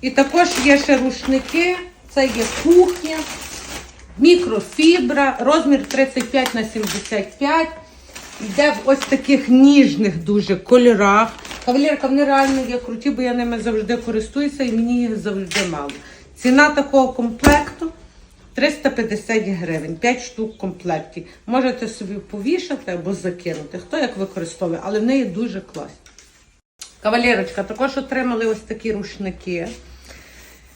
І також є ще рушники, це є кухня, мікрофібра, розмір 35 на 75. Йде в ось таких ніжних дуже кольорах. Кавалерка, вони реально є круті, бо я ними завжди користуюся і мені їх завжди мало. Ціна такого комплекту 350 гривень, 5 штук в комплекті. Можете собі повішати або закинути, хто як використовує, але в неї дуже класні. Кавалерочка, також отримали ось такі рушники.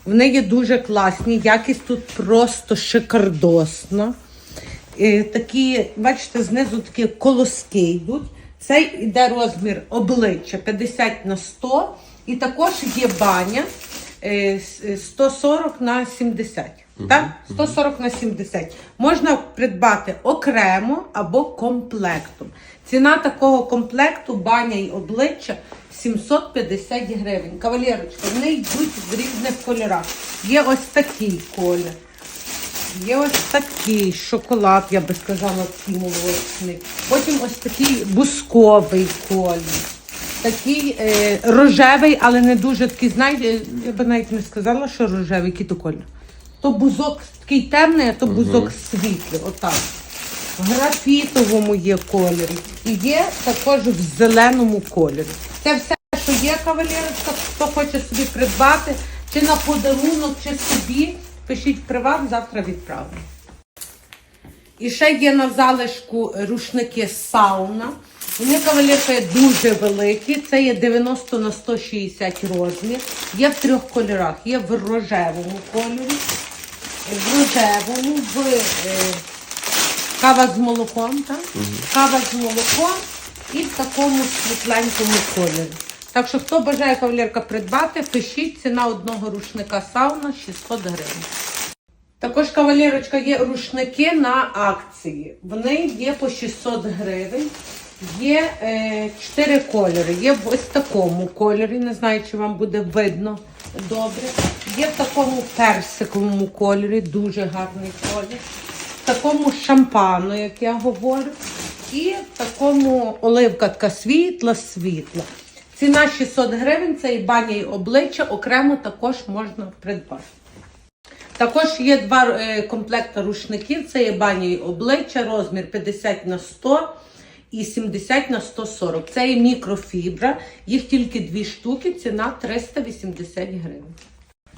Вони є дуже класні, якість тут просто шикардосна. Е, Такі, бачите, знизу такі колоски йдуть. Цей йде розмір обличчя 50 на 100. І також є баня е, 140 на 70. Так? 140 на 70. Можна придбати окремо або комплектом. Ціна такого комплекту баня і обличчя 750 гривень. Кавалерочка, вони йдуть в різних кольорах. Є ось такий колір. Є ось такий шоколад, я би сказала, такий молочний. Потім ось такий бусковий колір. Такий е, рожевий, але не дуже такий, знаєте, я би навіть не сказала, що рожевий, який то колір. То бузок такий темний, а то бузок світлий. Отак. В графітовому є кольорі. І є також в зеленому кольорі. Це все, що є кавалерочка, хто хоче собі придбати, чи на подарунок, чи собі, пишіть приват, завтра відправимо. І ще є на залишку рушники сауна. Вони кавалерка є дуже великі. Це є 90 на 160 розмір. Є в трьох кольорах. Є в рожевому кольорі, в рожевому, в е, кава з молоком, так? Кава з молоком і в такому світленькому кольорі. Так що, хто бажає кавалерка придбати, пишіть ціна одного рушника сауна 600 гривень. Також кавалерочка є рушники на акції. Вони є по 600 гривень. Є е, 4 кольори. Є в ось такому кольорі. Не знаю, чи вам буде видно добре. Є в такому персиковому кольорі, дуже гарний колір. В такому шампану, як я говорю. І в такому оливка така світла, світла. Ціна 600 гривень, це і баня, і обличчя. Окремо також можна придбати. Також є два е, комплекти рушників. Це є баня і обличчя, розмір 50 на 100 і 70 на 140. Це є мікрофібра. Їх тільки дві штуки, ціна 380 гривень.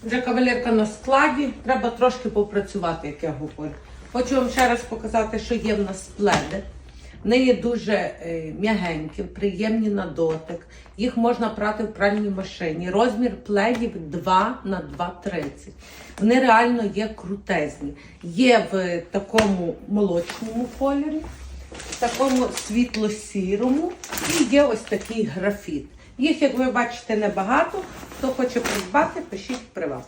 Вже кавалерка на складі, треба трошки попрацювати, як я говорю. Хочу вам ще раз показати, що є в нас пледи. Вони є дуже е, м'ягенькі, приємні на дотик. Їх можна прати в пральній машині. Розмір пледів 2 на 2,30. Вони реально є крутезні. Є в такому молочному кольорі, в такому світло-сірому і є ось такий графіт. Їх, як ви бачите, небагато. Хто хоче придбати, пишіть в приват.